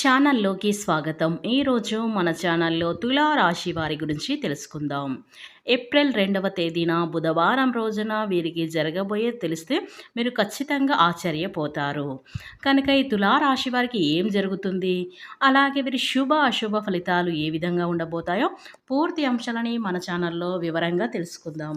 ఛానల్లోకి స్వాగతం. ఈరోజు మన ఛానల్లో తులారాశి వారి గురించి తెలుసుకుందాం. ఏప్రిల్ రెండవ తేదీన బుధవారం రోజున వీరికి జరగబోయే తెలిస్తే మీరు ఖచ్చితంగా ఆశ్చర్యపోతారు. కనుక ఈ తులారాశి వారికి ఏం జరుగుతుంది? అలాగే వీరి శుభ అశుభ ఫలితాలు ఏ విధంగా ఉండబోతాయో పూర్తి అంశాలని మన ఛానల్లో వివరంగా తెలుసుకుందాం.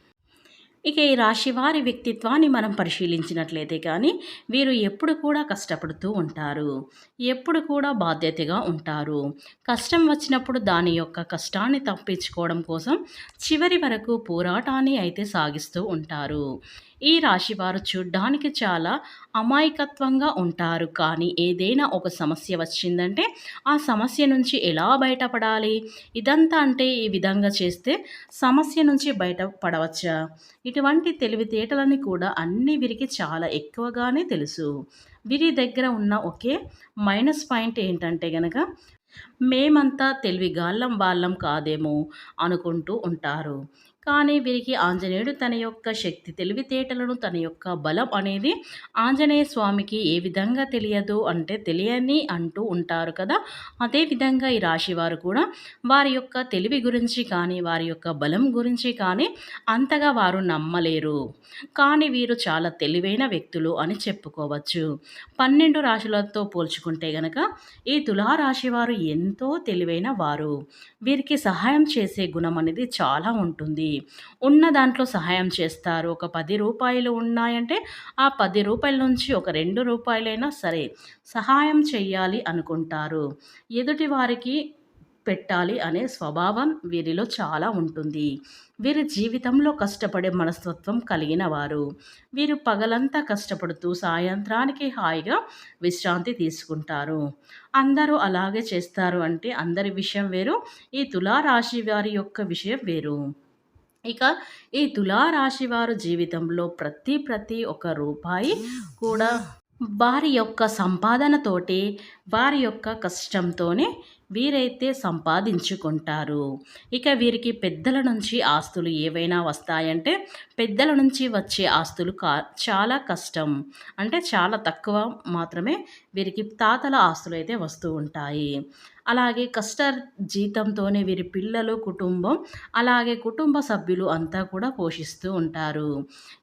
ఇక ఈ రాశి వారి వ్యక్తిత్వాన్ని మనం పరిశీలించినట్లయితే కానీ వీరు ఎప్పుడు కూడా కష్టపడుతూ ఉంటారు. ఎప్పుడు కూడా బాధ్యతగా ఉంటారు. కష్టం వచ్చినప్పుడు దాని యొక్క కష్టాన్ని తప్పించుకోవడం కోసం చివరి వరకు పోరాటాన్ని అయితే సాగిస్తూ ఉంటారు. ఈ రాశి వారు చూడ్డానికి చాలా అమాయకత్వంగా ఉంటారు. కానీ ఏదైనా ఒక సమస్య వచ్చిందంటే ఆ సమస్య నుంచి ఎలా బయటపడాలి? ఇదంతా అంటే ఈ విధంగా చేస్తే సమస్య నుంచి బయటపడవచ్చా? ఇటువంటి తెలివితేటలని కూడా అన్ని వీరికి చాలా ఎక్కువగానే తెలుసు. వీరి దగ్గర ఉన్న ఒకే మైనస్ పాయింట్ ఏంటంటే గనక మేమంతా తెలివిగాళ్ళం వాళ్ళం కాదేమో అనుకుంటూ ఉంటారు. కానీ వీరికి ఆంజనేయుడు తన యొక్క శక్తి తెలివితేటలను తన యొక్క బలం అనేది ఆంజనేయ స్వామికి ఏ విధంగా తెలియదు అంటే తెలియని అంటూ ఉంటారు కదా. అదేవిధంగా ఈ రాశి వారు కూడా వారి యొక్క తెలివి గురించి కానీ వారి యొక్క బలం గురించి కానీ అంతగా వారు నమ్మలేరు. కానీ వీరు చాలా తెలివైన వ్యక్తులు అని చెప్పుకోవచ్చు. పన్నెండు రాశులతో పోల్చుకుంటే గనక ఈ తులారాశి వారు ఎంతో తెలివైన వారు. వీరికి సహాయం చేసే గుణం అనేది చాలా ఉంటుంది. ఉన్న దాంట్లో సహాయం చేస్తారు. ఒక పది రూపాయలు ఉన్నాయంటే ఆ పది రూపాయల నుంచి ఒక రెండు రూపాయలైనా సరే సహాయం చేయాలి అనుకుంటారు. ఎదుటి వారికి పెట్టాలి అనే స్వభావం వీరిలో చాలా ఉంటుంది. వీరి జీవితంలో కష్టపడే మనస్తత్వం కలిగిన వారు. వీరు పగలంతా కష్టపడుతూ సాయంత్రానికి హాయిగా విశ్రాంతి తీసుకుంటారు. అందరూ అలాగే చేస్తారు అంటే అందరి విషయం వేరు. ఈ తులారాశి వారి యొక్క విషయం వేరు. ఇక ఈ తులారాశి వారు జీవితంలో ప్రతి ప్రతి ఒక్క రూపాయి కూడా వారి యొక్క సంపాదనతోటి వారి యొక్క కష్టంతోనే వీరైతే సంపాదించుకుంటారు. ఇక వీరికి పెద్దల నుంచి ఆస్తులు ఏవైనా వస్తాయంటే పెద్దల నుంచి వచ్చే ఆస్తులు కా చాలా కష్టం. అంటే చాలా తక్కువ మాత్రమే వీరికి తాతల ఆస్తులు అయితే వస్తూ ఉంటాయి. అలాగే కష్ట జీతంతోనే వీరి పిల్లలు కుటుంబం అలాగే కుటుంబ సభ్యులు అంతా కూడా పోషిస్తూ ఉంటారు.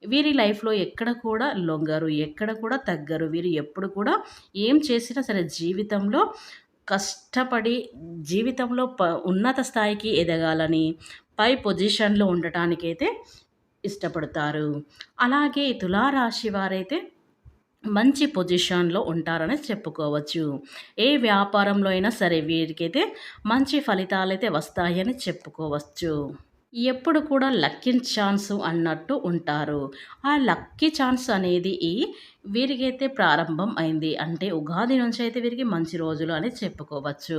వీరి లైఫ్లో ఎక్కడ కూడా లొంగరు ఎక్కడ కూడా తగ్గరు. వీరు ఎప్పుడు కూడా ఏం చేసినా సరే జీవితంలో కష్టపడి జీవితంలో ప ఉన్నత స్థాయికి ఎదగాలని పై పొజిషన్లో ఉండటానికైతే ఇష్టపడతారు. అలాగే తులారాశి వారైతే మంచి పొజిషన్లో ఉంటారని చెప్పుకోవచ్చు. ఏ వ్యాపారంలో అయినా సరే వీరికైతే మంచి ఫలితాలు అయితే వస్తాయని చెప్పుకోవచ్చు. ఎప్పుడు కూడా లక్కీ ఛాన్స్ అన్నట్టు ఉంటారు. ఆ లక్కీ ఛాన్స్ అనేది ఈ వీరికైతే ప్రారంభం అయింది. అంటే ఉగాది నుంచి అయితే వీరికి మంచి రోజులు అని చెప్పుకోవచ్చు.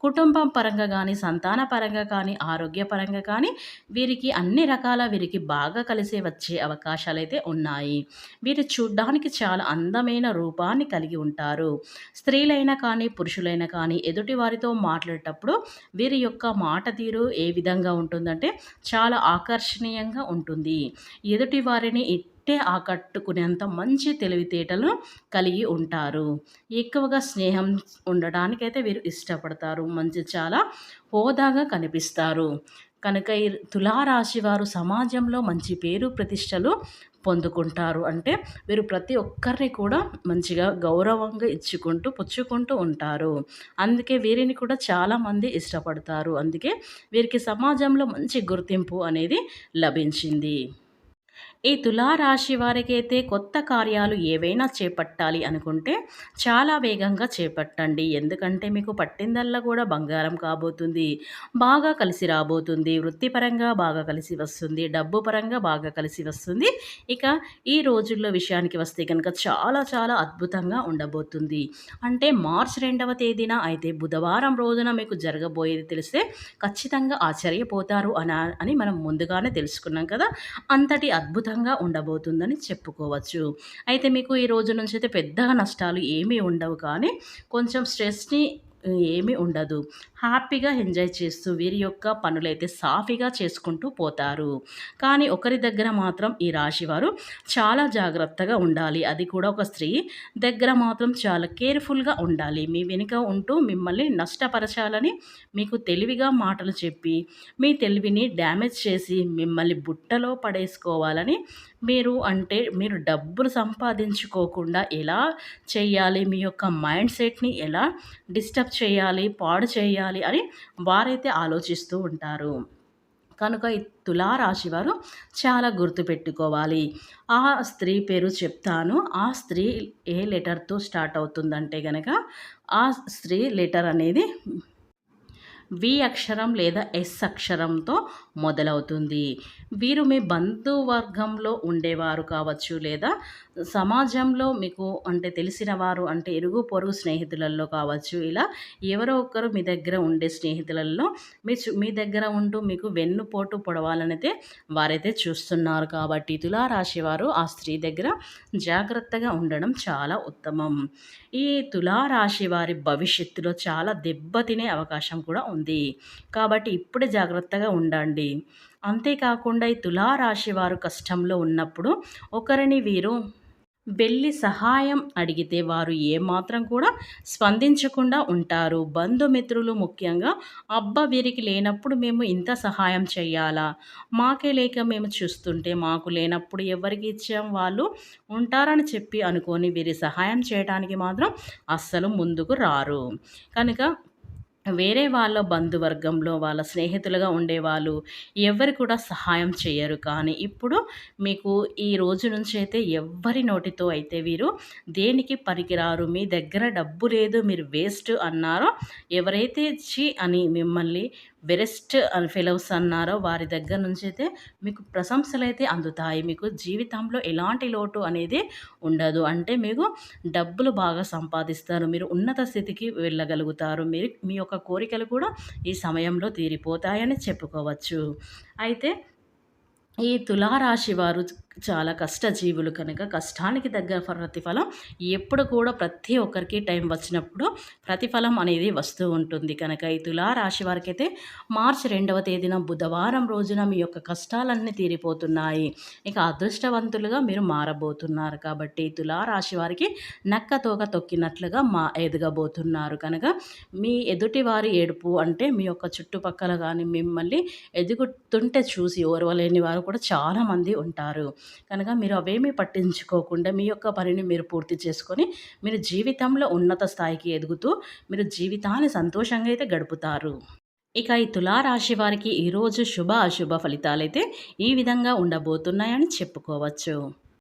కుటుంబం పరంగా కానీ సంతాన పరంగా కానీ ఆరోగ్య పరంగా కానీ వీరికి అన్ని రకాల వీరికి బాగా కలిసి వచ్చే అవకాశాలు అయితే ఉన్నాయి. వీరు చూడ్డానికి చాలా అందమైన రూపాన్ని కలిగి ఉంటారు. స్త్రీలైనా కానీ పురుషులైనా కానీ ఎదుటి వారితో మాట్లాడేటప్పుడు వీరి యొక్క మాట తీరు ఏ విధంగా ఉంటుందంటే చాలా ఆకర్షణీయంగా ఉంటుంది. ఎదుటి వారిని ఇట్టే ఆకట్టుకునేంత మంచి తెలివితేటలు కలిగి ఉంటారు. ఎక్కువగా స్నేహం ఉండడానికైతే వీరు ఇష్టపడతారు. మంచి చాలా హోదాగా కనిపిస్తారు. కనుక ఈ తులారాశి వారు సమాజంలో మంచి పేరు ప్రతిష్టలు పొందుకుంటారు. అంటే వీరు ప్రతి ఒక్కరిని కూడా మంచిగా గౌరవంగా ఇచ్చుకుంటూ పుచ్చుకుంటూ ఉంటారు. అందుకే వీరిని కూడా చాలామంది ఇష్టపడతారు. అందుకే వీరికి సమాజంలో మంచి గుర్తింపు అనేది లభించింది. ఈ తులారాశి వారికైతే కొత్త కార్యాలు ఏవైనా చేపట్టాలి అనుకుంటే చాలా వేగంగా చేపట్టండి. ఎందుకంటే మీకు పట్టిందల్లా కూడా బంగారం కాబోతుంది బాగా కలిసి రాబోతుంది వృత్తిపరంగా బాగా కలిసి వస్తుంది డబ్బు పరంగా బాగా కలిసి వస్తుంది. ఇక ఈ రోజుల్లో విషయానికి వస్తే కనుక చాలా చాలా అద్భుతంగా ఉండబోతుంది. అంటే మార్చ్ రెండవ తేదీన అయితే బుధవారం రోజున మీకు జరగబోయేది తెలిస్తే ఖచ్చితంగా ఆశ్చర్యపోతారు అని అని మనం ముందుగానే తెలుసుకున్నాం కదా. అంతటి అద్భుతం అద్భుతంగా ఉండబోతుందని చెప్పుకోవచ్చు. అయితే మీకు ఈ రోజు నుంచి అయితే పెద్దగా నష్టాలు ఏమీ ఉండవు కానీ కొంచెం స్ట్రెస్ని ఏమీ ఉండదు. హ్యాపీగా ఎంజాయ్ చేస్తూ వీరి యొక్క పనులైతే సాఫీగా చేసుకుంటూ పోతారు. కానీ ఒకరి దగ్గర మాత్రం ఈ రాశివారు చాలా జాగ్రత్తగా ఉండాలి. అది కూడా ఒక స్త్రీ దగ్గర మాత్రం చాలా కేర్ఫుల్గా ఉండాలి. మీ వెనుక ఉంటూ మిమ్మల్ని నష్టపరచాలని మీకు తెలివిగా మాటలు చెప్పి మీ తెలివిని డ్యామేజ్ చేసి మిమ్మల్ని బుట్టలో పడేసుకోవాలని మీరు అంటే మీరు డబ్బులు సంపాదించుకోకుండా ఎలా చేయాలి? మీ యొక్క మైండ్ సెట్ని ఎలా డిస్టర్బ్ చేయాలి? పాడు చేయాలి? అని వారైతే ఆలోచిస్తూ ఉంటారు. కనుక ఈ తులారాశి వారు చాలా గుర్తుపెట్టుకోవాలి. ఆ స్త్రీ పేరు చెప్తాను. ఆ స్త్రీ ఏ లెటర్తో స్టార్ట్ అవుతుందంటే కనుక ఆ స్త్రీ లెటర్ అనేది వి అక్షరం లేదా ఎస్ అక్షరంతో మొదలవుతుంది. వీరు మీ బంధువర్గంలో ఉండేవారు కావచ్చు లేదా సమాజంలో మీకు అంటే తెలిసిన వారు అంటే ఇరుగు పొరుగు స్నేహితులలో కావచ్చు ఇలా ఎవరో ఒకరు మీ దగ్గర ఉండే స్నేహితులలో మీ మీ దగ్గర ఉంటూ మీకు వెన్నుపోటు పొడవాలనైతే వారైతే చూస్తున్నారు కాబట్టి తులారాశి వారు ఆ స్త్రీ దగ్గర జాగ్రత్తగా ఉండడం చాలా ఉత్తమం. ఈ తులారాశి వారి భవిష్యత్తులో చాలా దెబ్బతినే అవకాశం కూడా ఉంది. కాబట్టి ఇప్పుడే జాగ్రత్తగా ఉండండి. అంతేకాకుండా ఈ తులారాశి వారు కష్టంలో ఉన్నప్పుడు ఒకరిని వీరు వెళ్ళి సహాయం అడిగితే వారు ఏమాత్రం కూడా స్పందించకుండా ఉంటారు. బంధుమిత్రులు ముఖ్యంగా అబ్బ వీరికి లేనప్పుడు మేము ఇంత సహాయం చేయాలా మాకే లేక మేము చూస్తుంటే మాకు లేనప్పుడు ఎవరికి ఇచ్చాం వాళ్ళు? ఉంటారని చెప్పి అనుకొని వీరి సహాయం చేయడానికి మాత్రం అస్సలు ముందుకు రారు. కనుక వేరే వాళ్ళ బంధువర్గంలో వాళ్ళ స్నేహితులుగా ఉండేవాళ్ళు ఎవరు కూడా సహాయం చేయరు. కానీ ఇప్పుడు మీకు ఈ రోజు నుంచి అయితే ఎవ్వరి నోటితో అయితే వీరు దేనికి పనికిరారు మీ దగ్గర డబ్బు లేదు మీరు వేస్ట్ అన్నారో. ఎవరైతే చి అని మిమ్మల్ని బెరెస్ట్ ఫెలోస్ అన్నారో వారి దగ్గర నుంచి అయితే మీకు ప్రశంసలు అయితే అందుతాయి. మీకు జీవితంలో ఎలాంటి లోటు అనేది ఉండదు. అంటే మీకు డబ్బులు బాగా సంపాదిస్తారు. మీరు ఉన్నత స్థితికి వెళ్ళగలుగుతారు. మీరు మీ యొక్క కోరికలు కూడా ఈ సమయంలో తీరిపోతాయని చెప్పుకోవచ్చు. అయితే ఈ తులారాశి వారు చాలా కష్టజీవులు కనుక కష్టానికి దగ్గర ప్రతిఫలం ఎప్పుడు కూడా ప్రతి ఒక్కరికి టైం వచ్చినప్పుడు ప్రతిఫలం అనేది వస్తూ ఉంటుంది. కనుక ఈ తులారాశి వారికి అయితే మార్చి రెండవ తేదీన బుధవారం రోజున మీ యొక్క కష్టాలన్నీ తీరిపోతున్నాయి. ఇక అదృష్టవంతులుగా మీరు మారబోతున్నారు. కాబట్టి తులారాశి వారికి నక్క తోక తొక్కినట్లుగా మా ఎదగబోతున్నారు. కనుక మీ ఎదుటి వారి ఏడుపు అంటే మీ యొక్క చుట్టుపక్కల కానీ మిమ్మల్ని ఎదుగుతుంటే చూసి ఓర్వలేని వారు కూడా చాలామంది ఉంటారు. కనుక మీరు అవేమీ పట్టించుకోకుండా మీ యొక్క పనిని మీరు పూర్తి చేసుకొని మీరు జీవితంలో ఉన్నత స్థాయికి ఎదుగుతూ మీరు జీవితాన్ని సంతోషంగా అయితే గడుపుతారు. ఇక ఈ తులారాశి వారికి ఈరోజు శుభ అశుభ ఫలితాలైతే ఈ విధంగా ఉండబోతున్నాయని చెప్పుకోవచ్చు.